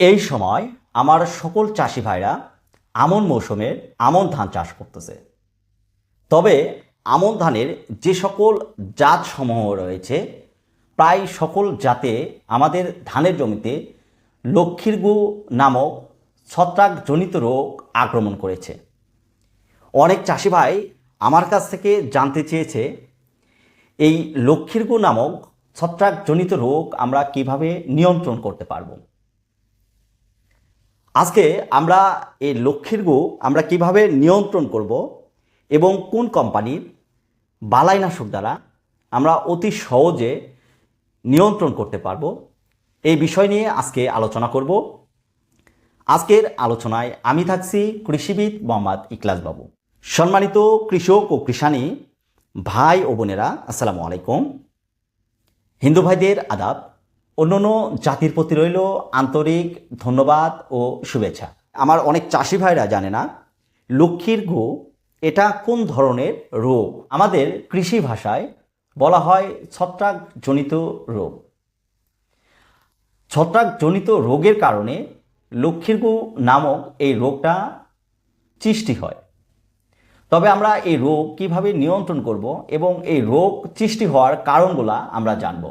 এই সময় আমার সকল চাষি ভাইরা আমন মৌসুমের আমন ধান চাষ করতেছে। তবে আমন ধানের যে সকল জাত সমূহ রয়েছে, প্রায় সকল জাতে আমাদের ধানের জমিতে লক্ষ্মীর গু নামক ছত্রাকজনিত রোগ আক্রমণ করেছে। অনেক চাষি ভাই আমার কাছ থেকে জানতে চেয়েছে, এই লক্ষ্মীর গু নামক ছত্রাকজনিত রোগ আমরা কীভাবে নিয়ন্ত্রণ করতে পারব? আজকে আমরা এই লক্ষ্মীর গু আমরা কীভাবে নিয়ন্ত্রণ করব এবং কোন কোম্পানির বালাইনাশক দ্বারা আমরা অতি সহজে নিয়ন্ত্রণ করতে পারব, এই বিষয় নিয়ে আজকে আলোচনা করব। আজকের আলোচনায় আমি থাকছি কৃষিবিদ মোহাম্মদ ইকলাস বাবু। সম্মানিত কৃষক ও কৃষানী ভাই ও বোনেরা, আসসালামু আলাইকুম। হিন্দু ভাইদের আদাব অন্যান্য জাতির প্রতি রইল আন্তরিক ধন্যবাদ ও শুভেচ্ছা। আমার অনেক চাষি ভাইরা জানে না, লক্ষ্মীর গু, এটা কোন ধরনের রোগ? আমাদের কৃষি ভাষায় বলা হয় ছত্রাকজনিত রোগ। ছত্রাকজনিত রোগের কারণে লক্ষ্মীর গু নামক এই রোগটা সৃষ্টি হয়। তবে আমরা এই রোগ কীভাবে নিয়ন্ত্রণ করব এবং এই রোগ সৃষ্টি হওয়ার কারণগুলা আমরা জানব।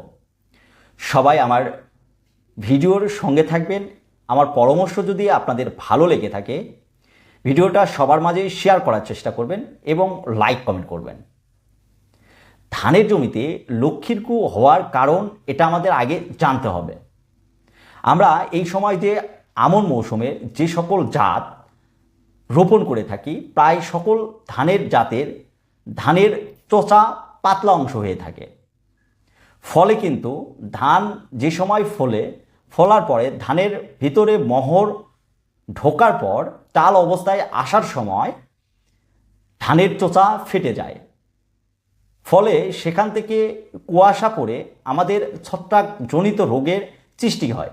সবাই আমার ভিডিওর সঙ্গে থাকবেন। আমার পরামর্শ যদি আপনাদের ভালো লেগে থাকে, ভিডিওটা সবার মাঝে শেয়ার করার চেষ্টা করবেন এবং লাইক কমেন্ট করবেন। ধানের জমিতে লক্ষ্মীর কু হওয়ার কারণ এটা আমাদের আগে জানতে হবে। আমরা এই সময় যে আমন মৌসুমে যে সকল জাত রোপণ করে থাকি, প্রায় সকল ধানের জাতের ধানের চোচা পাতলা অংশ হয়ে থাকে। ফলে কিন্তু ধান যে সময় ফলে, ফলার পরে ধানের ভিতরে মহর ঢোকার পর টাল অবস্থায় আসার সময় ধানের চোচা ফেটে যায়। ফলে সেখান থেকে কুয়াশা পড়ে আমাদের ছত্রাকজনিত রোগের সৃষ্টি হয়।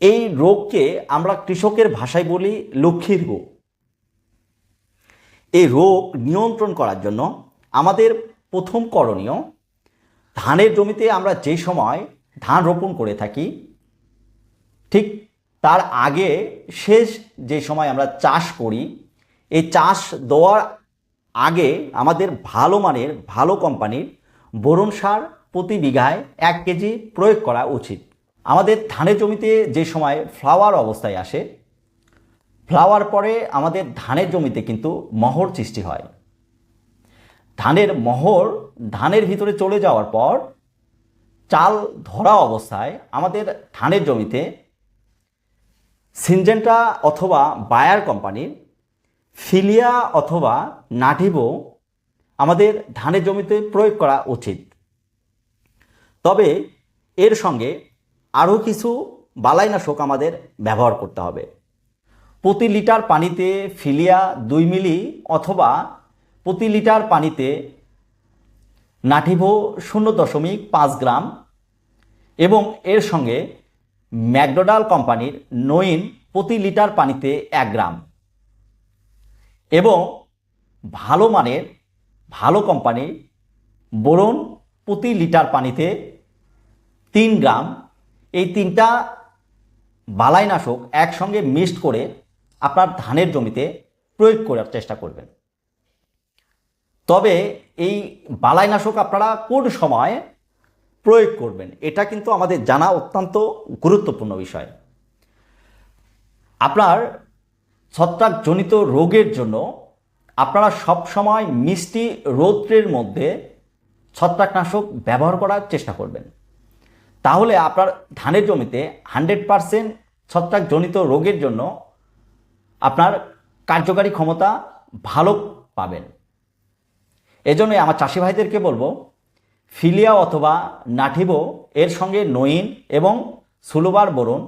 এই রোগকে আমরা কৃষকের ভাষায় বলি লক্ষ্মীর রোগ। এই রোগ নিয়ন্ত্রণ করার জন্য আমাদের প্রথম করণীয় ধানের জমিতে আমরা যে সময় ধান রোপণ করে থাকি, ঠিক তার আগে শেষ যে সময় আমরা চাষ করি, এই চাষ দেওয়ার আগে আমাদের ভালো মানের, ভালো কোম্পানির বোরন সার প্রতি বিঘায় এক কেজি প্রয়োগ করা উচিত। আমাদের ধানের জমিতে যে সময় ফ্লাওয়ার অবস্থায় আসে, ফ্লাওয়ার পরে আমাদের ধানের জমিতে কিন্তু মহর সৃষ্টি হয়। ধানের মহর ধানের ভিতরে চলে যাওয়ার পর চাল ধরা অবস্থায় আমাদের ধানের জমিতে সিনজেন্টা অথবা বায়ার কোম্পানির ফিলিয়া অথবা নাটিভো আমাদের ধানের জমিতে প্রয়োগ করা উচিত। তবে এর সঙ্গে আরও কিছু বালাইনাশক আমাদের ব্যবহার করতে হবে। প্রতি লিটার পানিতে ফিলিয়া দুই মিলি অথবা প্রতি লিটার পানিতে নাটিভো শূন্য দশমিক পাঁচ গ্রাম এবং এর সঙ্গে ম্যাকডোনাল্ড কোম্পানির নইন প্রতি লিটার পানিতে এক গ্রাম এবং ভালো মানের, ভালো কোম্পানির বোরন প্রতি লিটার পানিতে তিন গ্রাম। এই তিনটা বালাইনাশক একসঙ্গে মিক্সড করে আপনার ধানের জমিতে প্রয়োগ করার চেষ্টা করবেন। তবে এই বালাইনাশক আপনারা কোন সময় প্রয়োগ করবেন? এটা কিন্তু আমাদের জানা অত্যন্ত গুরুত্বপূর্ণ বিষয়। আপনার ছত্রাকজনিত রোগের জন্য আপনারা সব সময় মিষ্টি রৌদ্রের মধ্যে ছত্রাকনাশক ব্যবহার করার চেষ্টা করবেন। তাহলে আপনার ধানের জমিতে হান্ড্রেড পারসেন্ট ছত্রাকজনিত রোগের জন্য আপনার কার্যকারী ক্ষমতা ভালো পাবেন। এজন্যই আমার চাষি ভাইদেরকে বলব, ফিলিয়া অথবা নাঠিবো, এর সঙ্গে নইন এবং সুলোবার বোরন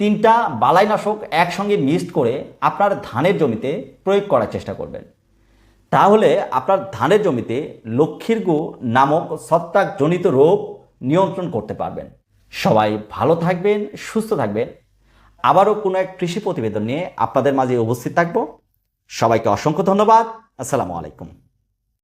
তিনটা বালাইনাশক একসঙ্গে মিক্সড করে আপনার ধানের জমিতে প্রয়োগ করার চেষ্টা করবেন। তাহলে আপনার ধানের জমিতে লক্ষ্মীর গু নামক ছত্রাকজনিত রোগ নিয়ন্ত্রণ করতে পারবেন। সবাই ভালো থাকবেন, সুস্থ থাকবেন। আবারও কোনো এক কৃষি প্রতিবেদন নিয়ে আপনাদের মাঝে উপস্থিত থাকব। সবাইকে অসংখ্য ধন্যবাদ। আসসালামু আলাইকুম।